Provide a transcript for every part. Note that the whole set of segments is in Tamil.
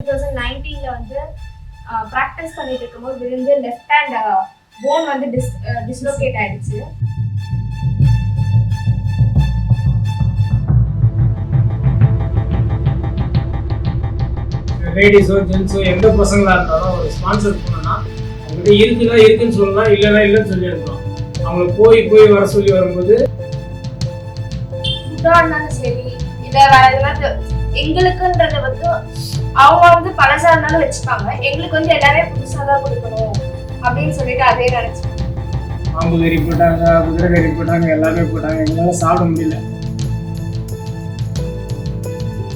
தௌசண்ட் நைன்டீனில் வந்து ப்ராக்டிஸ் பண்ணிட்டு இருக்கும்போது விழுந்து லெஃப்ட் ஹேண்ட் போன் வந்து டிஸ் டிஸ்லோகேட் ஆயிடுச்சு. லேடிஸோ ஜென்ஸோ எந்த பசங்களா இருந்தாலும் ஒரு ஸ்பான்சர் பண்ணோம்னா அவங்ககிட்ட இருக்குன்னா இருக்குன்னு சொல்லலாம் இல்லைன்னா இல்லைன்னு சொல்லி எடுக்கலாம் அவங்கள போய் போய் வர சொல்லி வரும்போது ஃபுட்டாக இருந்தாலும் சரி இல்லை வேற எதுனா எங்களுக்குன்றது வந்து அவங்க வந்து பழசா இருந்தாலும் வச்சுப்பாங்க. எங்களுக்கு வந்து எல்லாமே புதுசாக தான் கொடுக்கணும் அப்படின்னு சொல்லிட்டு அதே நினச்சேன் பாம்பு கறி போட்டாங்க குதிரை கறி போட்டாங்க எல்லாமே போட்டாங்க. எங்களால சாப்பிட முடியல.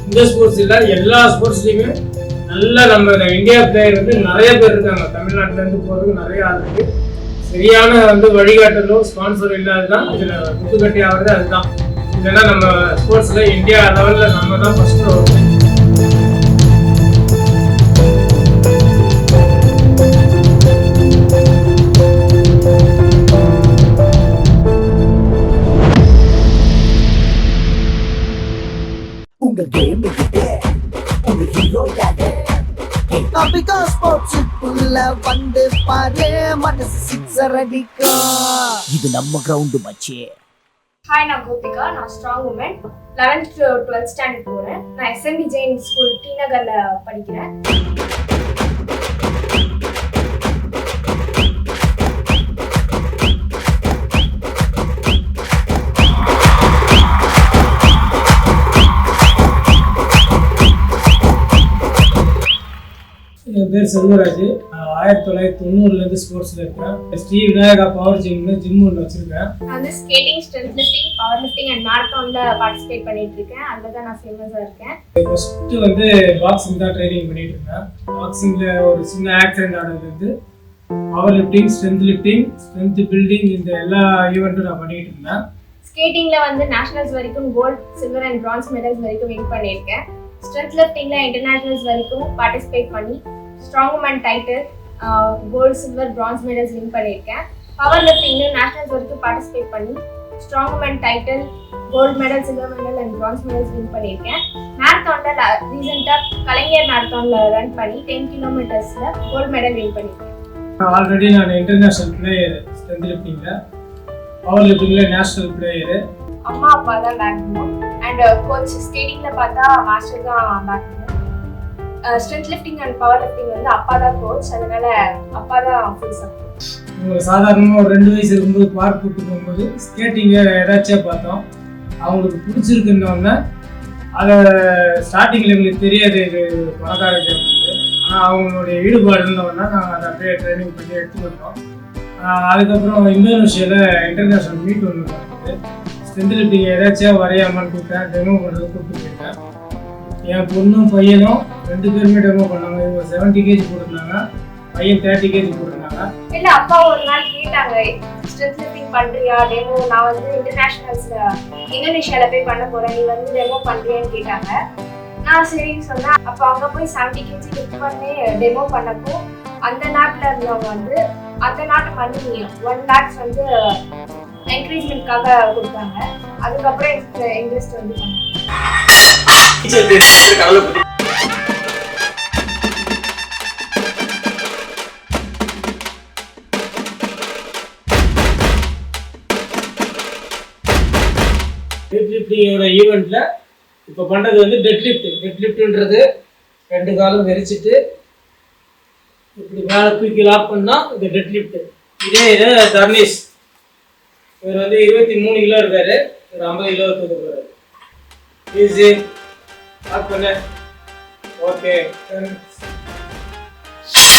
இந்த ஸ்போர்ட்ஸ் இல்லை எல்லா ஸ்போர்ட்ஸ்லையுமே நல்லா நம்ம இந்தியா பிளேயர் வந்து நிறைய பேர் இருக்காங்க. தமிழ்நாட்டுல இருந்து போறதுக்கு நிறைய ஆள் இருக்கு. சரியான வந்து வழிகாட்டலோ ஸ்பான்சர் இல்லாததான் இதுல முட்டுக்கட்டி ஆகுறது அதுதான். இல்லைன்னா நம்ம ஸ்போர்ட்ஸ்ல இந்தியா லெவல்ல நம்ம தான் ஃபர்ஸ்ட் மனசு சிக்ஸர் அடிக்கும் இது நம்ம கிரவுண்டு மச்சே. ஹாய் நான் கோபிகா. நான் strong woman eleventh twelfth standard போகிறேன் நான் எஸ்எம்பி ஜெயின் ஸ்கூல் டி நகரில் படிக்கிறேன். என் பேர் செல்வராஜ் நான் ஆயிரத்தி தொள்ளாயிரத்தி தொண்ணூறுலேருந்து ஸ்போர்ட்ஸில் இருக்கேன். ஸ்ரீ விநாயகா பவர் ஜிம்னு ஜிம் ஒன்று வச்சுருக்கேன். நான் வந்து skating strength lifting power lifting and மேரத்தானில் participate பண்ணிட்டு இருக்கேன். அதில் தான் நான் ஃபேமஸாக இருக்கேன். ஃபஸ்ட்டு வந்து பாக்ஸிங் தான் ட்ரைனிங் பண்ணிட்டு இருந்தேன் பாக்ஸிங்கில் ஒரு சின்ன accident ஆனதுலேருந்து power lifting strength lifting strength building இந்த எல்லா ஈவெண்ட்டும் நான் பண்ணிட்டு இருந்தேன். ஸ்கேட்டிங்கில் வந்து நேஷனல்ஸ் வரைக்கும் gold silver and bronze medals வரைக்கும் வின் பண்ணியிருக்கேன். ஸ்ட்ரென்த் லிஃப்டிங்கில் இன்டர்நேஷனல்ஸ் வரைக்கும் பார்ட்டிசிபேட் பண்ணி strong woman title gold silver bronze medals win பண்ணியிருக்கேன். பவர் லிஃப்டிங்ல நேஷனல்ஸ் வரைக்கும் பார்ட்டிசிபேட் பண்ணி strong woman title gold medal silver medal and bronze medals win பண்ணியிருக்கேன் மேரத்தானில் ரீசெண்டாக கலைஞர் மேரத்தானில் ரன் பண்ணி டென் கிலோமீட்டர்ஸில் கோல்டு மெடல் வின் பண்ணியிருக்கேன். ஆல்ரெடி நான் இன்டர்நேஷ்னல் பிளேயர் ஸ்ட்ரென்த் லிஃப்டிங்கில் பவர் லிஃப்டிங்கில் நேஷ்னல் பிளேயரு அம்மா அப்பா தான் பேக் அண்ட் கோச் ஸ்கேட்டிங்கில் பார்த்தா மாஸ்டர் தான் back strength lifting and power lifting வந்து அப்பா தான் கோச் அதனால அப்பா தான் ஃபுல் சப்போர்ட் சாதாரணமாக ஒரு ரெண்டு வயசு இருக்கும்போது பார்க் கூட்டு போகும்போது ஸ்கேட்டிங்கை ஏதாச்சும் பார்த்தோம். அவங்களுக்கு பிடிச்சிருக்குன்னொன்னே அதை ஸ்டார்டிங்கில் எங்களுக்கு தெரியாது இது பணக்கார கேம் ஆனால் அவங்களுடைய ஈடுபாடு ஈடுபாடுன்னொன்னா நாங்கள் அதை அப்படியே ட்ரைனிங் பண்ணி எடுத்து வந்தோம் அதுக்கப்புறம் இந்தோனேஷியாவில் இன்டர்நேஷ்னல் மீட் ஒன்று நடந்தது. ஸ்ட்ரென்த் லிஃப்டிங் ஏதாச்சும் வரையாமல் கூப்பிட்டேன் டெமோ பண்ணுறது கூப்பிட்டு போயிருக்கேன். என் பொண்ணும் பையனும் ரெண்டு பேருமே டெமோ பண்ணாங்க. இவங்க செவன்டி கேஜி போட்டிருந்தாங்க. பையன் தேர்ட்டி கேஜி போட்டிருந்தாங்க. இல்ல அப்பா ஒரு நாள் கேட்டாங்க ஸ்ட்ரென்த் லிஃப்டிங் பண்றியா? டெமோ நான் வந்து இன்டர்நேஷனல்ஸ்ல இந்தோனேஷியால போய் பண்ண போறேன். நீ வந்து டெமோ பண்றியான்னு கேட்டாங்க. நான் சரின்னு சொன்னேன். அப்போ அங்க போய் செவன்டி கேஜி லிஃப்ட் பண்ணி டெமோ பண்ணப்போ அந்த நாட்டுல இருந்தவங்க வந்து அந்த நாட்டு மணி ஒன் லேக்ஸ் வந்து என்கரேஜ்மெண்ட்காக கொடுத்தாங்க. அதுக்கப்புறம் இன்ட்ரெஸ்ட் வந்து பண்ணேன் டெட்லிஃப்டிங்கோட ஈவெண்ட்ல இப்போ பண்றது வந்து டெட் லிஃப்ட் ரெண்டு காலும் வெறிச்சிட்டு இப்படி மேலே தூக்கி லாக் பண்ணா இது டெட்லிஃப்ட் இதே இது தர்னீஷ். இவர் வந்து இருபத்தி மூணு கிலோ இருக்காரு. ஒரு ஐம்பது கிலோ தூக்க போறாரு. ஈஸி பண்ண. ஓகே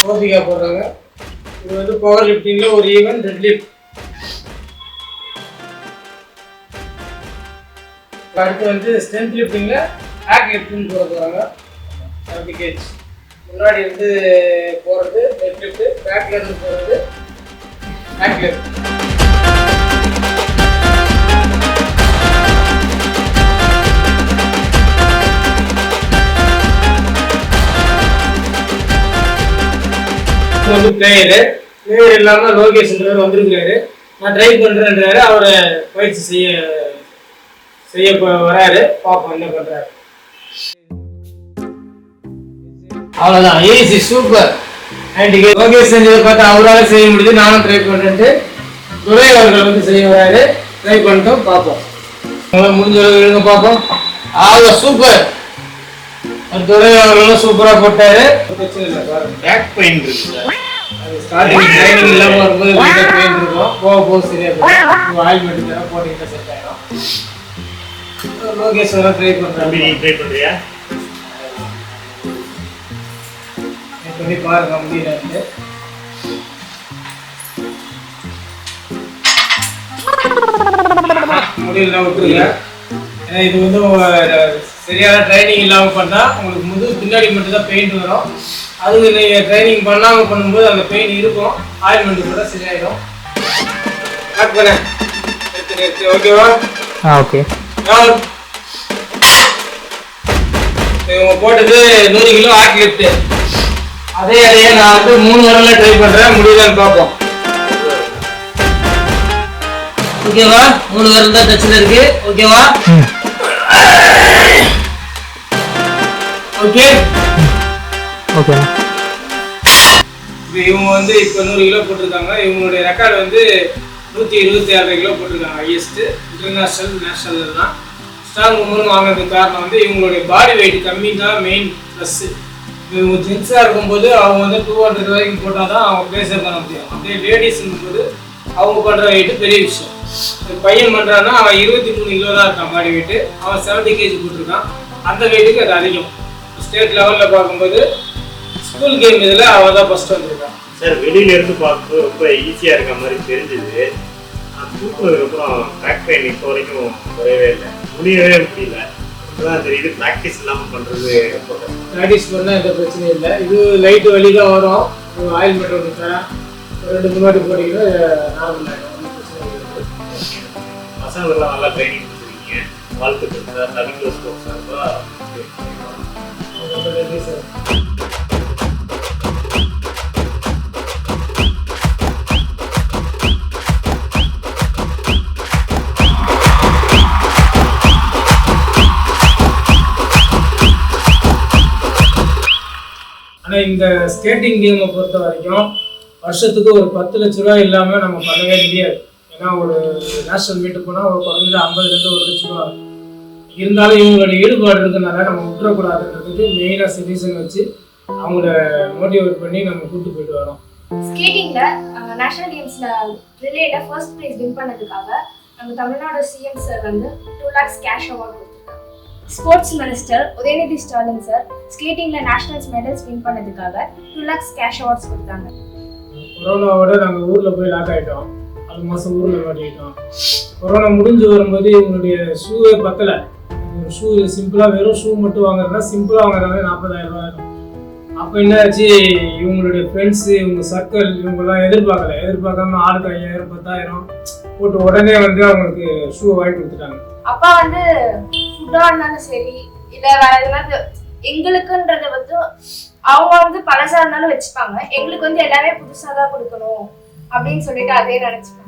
கோபிகா போடுறாங்க. இது வந்து பவர் லிஃப்டிங்ல ஒரு ஈவெண்ட் ரெட் லிஃப்ட் அடுத்து வந்து ஸ்ட்ரென்த் லிஃப்டிங்கில் ஹேக் லிஃப்ட்னு போட போகிறாங்க செவன்டி கேஜ் முன்னாடி இருந்து போகிறது லெஃப்ட் லிஃப்ட்டு பேக்ல இருந்து போகிறது ஹேக் லிஃப்ட் வந்து பிளேயரு. பிளேயர் இல்லாமல் லோகேஷ்ன்றவர் வந்திருக்கிறாரு. நான் ட்ரை பண்ணுறேன்றாரு அவரை பயிற்சி செய்ய செய்ய வராரு. பாப்போம் என்ன பண்ணுறாரு அவ்வளோதான் ஈஸி சூப்பர் அண்ட் லோகேஷ் செஞ்சதை பார்த்து அவரால் செய்ய முடியுது. நானும் ட்ரை பண்ணுறேன்ட்டு துரை அவர்கள் வந்து செய்ய வராரு. ட்ரை பண்ணிட்டோம். பார்ப்போம் உங்களால் முடிஞ்ச அளவு எழுங்க பார்ப்போம் ஆக சூப்பர் துரை அவர்களும் சூப்பராக போட்டாரு. பிரச்சனை இல்லை பேக் பெயின் இருக்கு ஸ்டார்டிங் ட்ரைனிங் இல்லாமல் வரும்போது லைட்டாக பெயின் இருக்கும் போக போக போட்டிங்கன்னா செட் ஆயிடும் லோகேஷ் வர ட்ரை தம்பி பண்ணுறாங்க நீ ட்ரை பண்றியா? பண்ணி பாருங்க முடியலன்ட்டு முடியல விட்டுருங்க. ஏன்னா இது வந்து சரியான ட்ரைனிங் இல்லாமல் பண்ணால் உங்களுக்கு முது பின்னாடி மட்டும் தான் பெயிண்ட் வரும். அதுக்கு நீங்கள் ட்ரைனிங் பண்ணாமல் பண்ணும்போது அந்த பெயின் இருக்கும். ஆயில்மெண்ட் கூட சரியாயிடும். கட் பண்ண. எடுத்து ஓகேவா ஓகே இவங்க போட்டது நூறு கிலோ ஆக்கி லிஃப்ட் அதே அதையே நான் வந்து மூணு வரல ட்ரை பண்றேன். முடியலன்னு பார்ப்போம். ஓகேவா மூணு வரல் தான் டச்சில் இருக்கு. ஓகேவா ஓகே ஓகே இப்போ இவங்க வந்து இப்போ நூறு கிலோ போட்டிருக்காங்க. இவங்களுடைய ரெக்கார்டு வந்து நூற்றி இருபத்தி ஆறு கிலோ போட்டிருக்காங்க. ஹையஸ்ட்டு இன்டர்நேஷ்னல் நேஷனல் தான். ஸ்ட்ராங் உமன் வாங்கினதுக்கு காரணம் வந்து இவங்களுடைய பாடி வெயிட் கம்மி தான் மெயின் ப்ளஸ்ஸு இவங்க ஜென்ஸாக இருக்கும்போது அவங்க வந்து டூ ஹண்ட்ரட் வரைக்கும் போட்டால் தான் அவங்க ப்ளேசர் பண்ண முடியும். அப்படியே லேடிஸுங்கும்போது அவங்க பண்ணுற வெயிட்டு பெரிய விஷயம். பையன் பண்ணுறான்னா அவன் இருபத்தி மூணு கிலோ தான் இருக்கான் பாடி வெயிட்டு அவன் செவன்ட்டி கேஜி போட்டிருக்கான். அந்த வெயிட்டுக்கு அது அதிகம். ஸ்டேட் லெவலில் பார்க்கும்போது ஸ்கூல் கேம் இதில் அவன் தான் ஃபஸ்ட் வந்திருக்கான் சார் வெளியில இருந்து பார்க்கும்போது ரொம்ப ஈஸியா இருக்க மாதிரி தெரிஞ்சது. நான் தூக்குனதுக்கு அப்புறம் பேக் பெயின் இப்போ வரைக்கும் குறையவே இல்லை. முடியவே முடியல. இப்பதான் தெரியுது ப்ராக்டிஸ் இல்லாம பண்றது. ரொம்ப கஷ்டம். ப்ராக்டிஸ் பண்ணால் எந்த பிரச்சனையும் இல்லை. இது லைட்டு வலி தான் வரும் ஆயில் மட்டும் ஒன்று தரேன். ரெண்டு மூணு வாட்டி போட்டிங்கன்னா நார்மல் ஆகிடும் பசங்களுக்கெல்லாம் நல்லா ட்ரைனிங் கொடுத்துருக்கீங்க. வாழ்த்துக்கள் சார். Tamil sports sir. இந்த ஸ்கேட்டிங் கேமை பொறுத்த வரைக்கும் வருஷத்துக்கு ஒரு பத்து லட்ச ரூபாய் இல்லாமல் நம்ம பண்ணவே முடியாது. ஏன்னா ஒரு நேஷனல் மீட்டு போனால் ஒரு குறைஞ்சது ஐம்பதுலேருந்து ஒரு லட்ச ரூபா. இருந்தாலும் இவங்களோட ஈடுபாடு இருக்கிறதுனால நம்ம விட்டுறக்கூடாதுன்றது மெயினாக சிட்டிசன் வச்சு அவங்கள மோட்டிவேட் பண்ணி நம்ம கூப்பிட்டு போயிட்டு வரோம். ஸ்கேட்டிங்ல நேஷனல் கேம்ஸ்ல ரிலேட்டாக ஃபர்ஸ்ட் ப்ரைஸ் வின் பண்ணதுக்காக நம்ம தமிழ்நாடு சிஎம் சார் வந்து two lakhs cash award sports minister Udhayanidhi Stalin sir ஸ்கேட்டிங்ல nationals medals win பண்ணதுக்காக டூ லேக்ஸ் கேஷ் அவார்ட்ஸ் கொடுத்தாங்க. கொரோனாவோட நாங்கள் ஊரில் போய் லாக் ஆகிட்டோம் அது மாதம் ஊரில் மாட்டிக்கிட்டோம். கொரோனா முடிஞ்சு வரும்போது இவங்களுடைய ஷூவே பத்தலை. ஷூ சிம்பிளாக வெறும் ஷூ மட்டும் வாங்குறதுனா சிம்பிளாக வாங்குறதாவே நாற்பதாயிரம் ரூபாய் ஆகும் அப்போ என்னாச்சு? இவங்களுடைய ஃப்ரெண்ட்ஸு இவங்க சர்க்கிள் இவங்கெல்லாம் எதிர்பார்க்கல. எதிர்பார்க்காம ஆளுக்கு ஐயாயிரம் பத்தாயிரம் போட்டு உடனே வந்து அவங்களுக்கு ஷூ வாங்கி கொடுத்துட்டாங்க. அப்பா வந்து ஃபுட்டாக இருந்தாலும் சரி இல்லை வேற எதுனாவது எங்களுக்குன்றத வந்து அவங்க வந்து பழசா இருந்தாலும் வச்சுப்பாங்க. எங்களுக்கு வந்து எல்லாமே புதுசாக தான் கொடுக்கணும் அப்படின்னு சொல்லிட்டு அதே நினைச்சுப்பாங்க.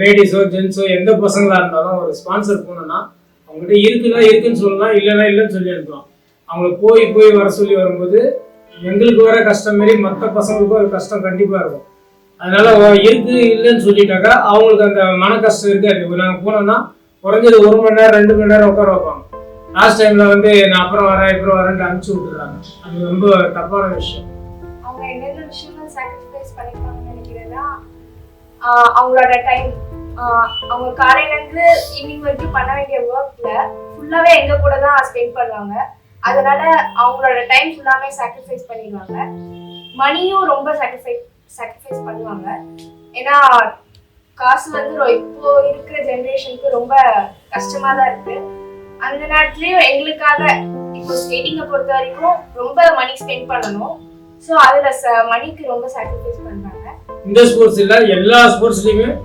லேடிஸோ ஜென்ஸோ எந்த பசங்களா இருந்தாலும் ஒரு ஸ்பான்சர் போனோம்னா அவங்ககிட்ட இருக்குன்னா இருக்குன்னு சொல்லலாம் இல்லைன்னா இல்லைன்னு சொல்லி அனுப்பலாம். அவங்கள போய் போய் வர சொல்லி வரும்போது எங்களுக்கு வர கஷ்டம் மாரி மற்ற பசங்களுக்கும் ஒரு கஷ்டம் கண்டிப்பாக இருக்கும். அதனால இருக்கு இல்லைன்னு சொல்லிட்டாக்கா அவங்களுக்கு அந்த மன கஷ்டம் இருக்காது நாங்கள் போனோம்னா குறைஞ்சது ஒரு மணி நேரம் ரெண்டு மணி நேரம் உட்கார வைப்பாங்க. லாஸ்ட் டைம்ல வந்து நான் அப்புறம் வரேன் இப்போ வரேன்ட்டு அனுப்பிச்சு விட்டுறாங்க. அது ரொம்ப தப்பான விஷயம். அவங்க என்னென்ன விஷயங்கள் சாக்ரிஃபைஸ் பண்ணிருப்பாங்கன்னு நினைக்கிறேன்னா அவங்களோட டைம் அவங்க காலையிலேருந்து ஈவினிங் வரைக்கும் பண்ண வேண்டிய ஒர்க்ல ஃபுல்லாவே எங்க கூட தான் ஸ்பெண்ட் பண்ணுவாங்க. அதனால அவங்களோட டைம் ஃபுல்லாமே சாக்ரிஃபைஸ் பண்ணிடுவாங்க. மணியும் ரொம்ப சாக்ரிஃபைஸ் சாக்ரிஃபைஸ் பண்ணுவாங்க. ஏன்னா காசு வந்து இப்போ இருக்கிற ஜென்ரேஷனுக்கு ரொம்ப கஷ்டமா தான் இருக்கு. அந்த நேரத்துலயும் எங்களுக்காக இப்போ ஸ்கேட்டிங்கை பொறுத்த வரைக்கும் ரொம்ப மணி ஸ்பெண்ட் பண்ணணும். ஸோ அதுல ச- மணிக்கு ரொம்ப சாக்ரிஃபைஸ் பண்றாங்க. இந்த ஸ்போர்ட்ஸ் இல்ல எல்லா ஸ்போர்ட்ஸ்லயுமே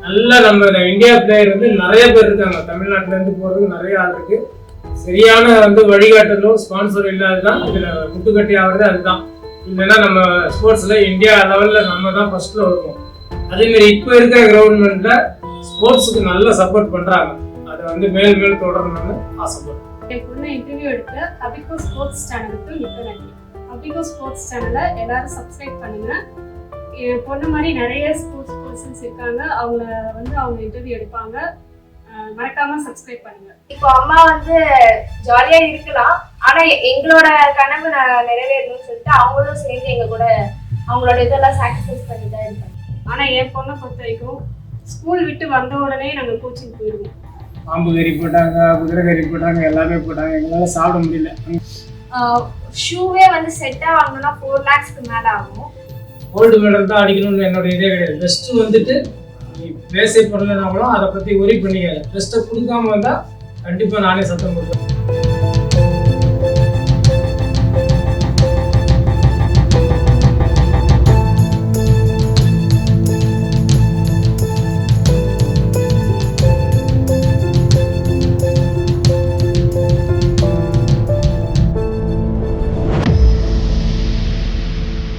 நல்ல நம்ம இந்தியா பிளேயர் வந்து நிறைய பேர் இருக்காங்க. தமிழ்நாட்டுல இருந்து போறதுக்கு நிறைய ஆள் இருக்கு. சரியான வந்து வழிகாட்டலும் ஸ்பான்சர் இல்லாததான் இதுல முட்டுக்கட்டி ஆகுறது அதுதான். இல்லைன்னா நம்ம ஸ்போர்ட்ஸ்ல இந்தியா லெவல்ல நம்ம தான் ஃபர்ஸ்ட்ல வருவோம். அதே மாதிரி இப்போ இருக்கிற கவர்மெண்ட்ல ஸ்போர்ட்ஸுக்கு நல்ல சப்போர்ட் பண்றாங்க. அதை வந்து மேல் மேல் தொடரணும்னு ஆசைப்படுறேன். என் பொண்ணு இன்டர்வியூ எடுத்த அபிகோ ஸ்போர்ட்ஸ் சேனலுக்கு மிக்க நன்றி. அபிகோ ஸ்போர்ட்ஸ் சேனலை எல்லாரும் சப்ஸ்கிரைப் பண்ணுங்க. என் பொண்ணு மாதிரி நிறைய ஸ்போர்ட்ஸ் பர்சன்ஸ் இருக்காங்க. அவங்கள வந்து அவங்க இன்டர்வியூ எடுப்பாங்க. மறக்காம சப்ஸ்கிரைப் பண்ணுங்க. இப்போ அம்மா வந்து ஜாலியா இருக்கலாம். ஆனா எங்களோட கனவு நிறைவேறணும்னு சொல்லிட்டு அவங்களும் சேர்ந்து எங்க கூட அவங்களோட இதெல்லாம் சாக்ரிஃபைஸ் பண்ணி தான் இருக்காங்க. ஆனா என் பொண்ணை பொறுத்த வரைக்கும் ஸ்கூல் விட்டு வந்த உடனே நாங்க கோச்சிங் போயிடுவோம் பாம்பு கறி போட்டாங்க குதிரை கறி போட்டாங்க எல்லாமே போட்டாங்க. எங்களால் சாப்பிட முடியல. ஷூவே வந்து செட்டா வாங்கணும்னா ஃபோர் லேக்ஸ்க்கு மேல ஆகும். கோல்டு மெடல் தான் அடிக்கணும்னு என்னோட இதே கிடையாது. பெஸ்ட்டு வந்துட்டு நீ பேசே பண்ணலனாலும் அதை பற்றி ஒரி பண்ணிக்காத. பெஸ்ட்டை கொடுக்காம வந்தால் கண்டிப்பாக நானே சத்தம் போடுவேன்.